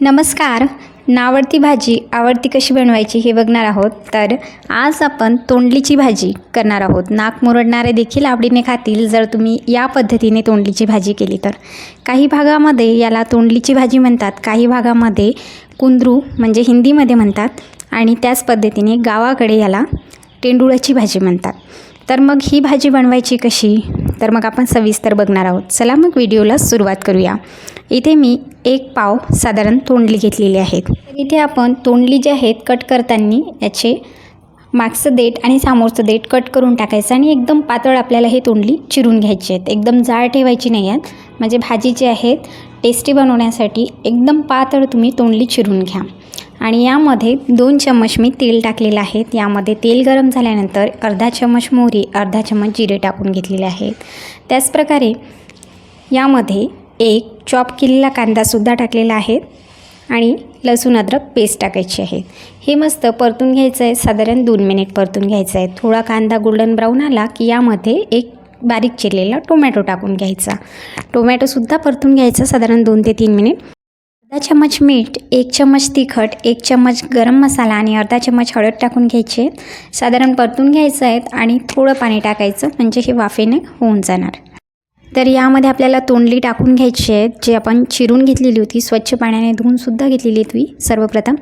नमस्कार. नावडती भाजी आवडती कशी बनवायची हे बघणार आहोत. तर आज आपण तोंडलीची भाजी करणार आहोत. नाक मुरडणारे देखील आवडीने खातील जर तुम्ही या पद्धतीने तोंडलीची भाजी केली तर. काही भागामध्ये याला तोंडलीची भाजी म्हणतात. काही भागामध्ये कुंदरू म्हणजे हिंदीमध्ये म्हणतात आणि त्याच पद्धतीने गावाकडे याला टेंडुळाची भाजी म्हणतात. तर मग ही भाजी बनवायची कशी? तर मग आपण सविस्तर बघणार आहोत. चला मग व्हिडिओला सुरुवात करूया. इथे मी एक पाव साधारण तोंडली घेतलेली आहेत. इथे आपण तोंडली जे आहेत कट करताना याचे मागचं देठ आणि समोरचं देठ कट करून टाकायचं आणि एकदम पातळ आपल्याला हे तोंडली चिरून घ्यायची आहेत. एकदम जाळ ठेवायची नाही आहेत. म्हणजे भाजी जी आहेत टेस्टी बनवण्यासाठी एकदम पातळ तुम्ही तोंडली चिरून घ्या. आणि यामध्ये दोन चम्मच मी तेल टाकलेलं आहे. यामध्ये तेल गरम झाल्यानंतर अर्धा चम्मच मोहरी अर्धा चम्मच जिरे टाकून घेतलेले आहेत. त्याचप्रकारे यामध्ये एक चॉप केलेला कांदासुद्धा टाकलेला आहे आणि लसूण अद्रक पेस्ट टाकायची आहे. हे मस्त परतून घ्यायचं आहे साधारण दोन मिनिट परतून घ्यायचं आहे थोडा कांदा गोल्डन ब्राऊन आला की यामध्ये एक बारीक चिरलेला टोमॅटो टाकून घ्यायचा. टोमॅटोसुद्धा परतून घ्यायचा साधारण दोन ते तीन मिनिट अर्धा चम्मच मीठ एक चम्मच तिखट एक चम्मच गरम मसाला आणि अर्धा चम्मच हळद टाकून घ्यायचे. साधारण परतून घ्यायचं आहेत आणि थोडं पाणी टाकायचं म्हणजे हे वाफेने होऊन जाणार. तर यामध्ये आपल्याला तोंडली टाकून घ्यायची आहेत जी आपण चिरून घेतलेली होती स्वच्छ पाण्याने धुवूनसुद्धा घेतलेली होती सर्वप्रथम.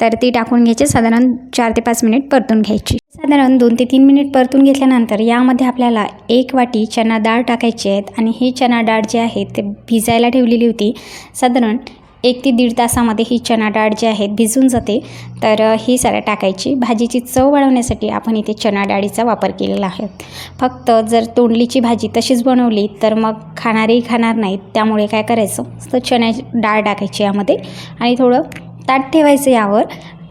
तर ती टाकून घ्यायची साधारण चार ते पाच मिनिट परतून घ्यायची. साधारण दोन ते तीन मिनिट परतून घेतल्यानंतर यामध्ये आपल्याला एक वाटी चना डाळ टाकायची आहेत आणि ही चना डाळ जी आहे ते भिजायला ठेवलेली होती. साधारण एक ते दीड तासामध्ये ही चना डाळ जी आहे भिजून जाते. तर ही साऱ्या टाकायची. भाजीची चव वाढवण्यासाठी आपण इथे चना डाळीचा वापर केलेला आहे. फक्त जर तोंडलीची भाजी तशीच बनवली तर मग खाणारेही खाणार नाहीत. त्यामुळे काय करायचं? तर चण्या डाळ टाकायची यामध्ये आणि थोडं ताट ठेवायचं यावर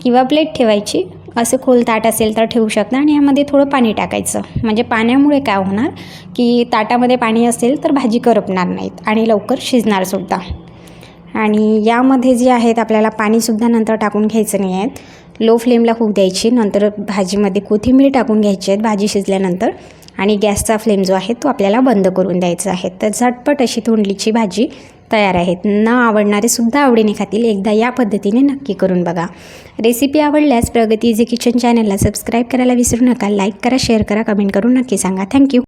किंवा प्लेट ठेवायची. असं खोल ताट असेल तर ठेवू शकता आणि यामध्ये थोडं पाणी टाकायचं. म्हणजे पाण्यामुळे काय होणार? की ताटामध्ये पाणी असेल तर भाजी करपणार नाहीत आणि लवकर शिजणारसुद्धा आणि यामध्ये जे आहेत आपल्याला पाणीसुद्धा नंतर टाकून घ्यायचं नाही आहेत. लो फ्लेमला होऊ द्यायची नंतर भाजीमध्ये कोथिंबीर टाकून घ्यायची आहेत भाजी शिजल्यानंतर. आणि गॅसचा फ्लेम जो आहे तो आपल्याला बंद करून द्यायचा आहे. तर झटपट अशी तोंडलीची भाजी तयार आहेत. न आवडणारे सुद्धा आवडीने खातील. एकदा या पद्धतीने नक्की करून बघा. रेसिपी आवडल्यास प्रगती इझी किचन चॅनलला सबस्क्राईब करायला विसरू नका. लाईक करा शेअर करा कमेंट करून नक्की सांगा. थँक्यू.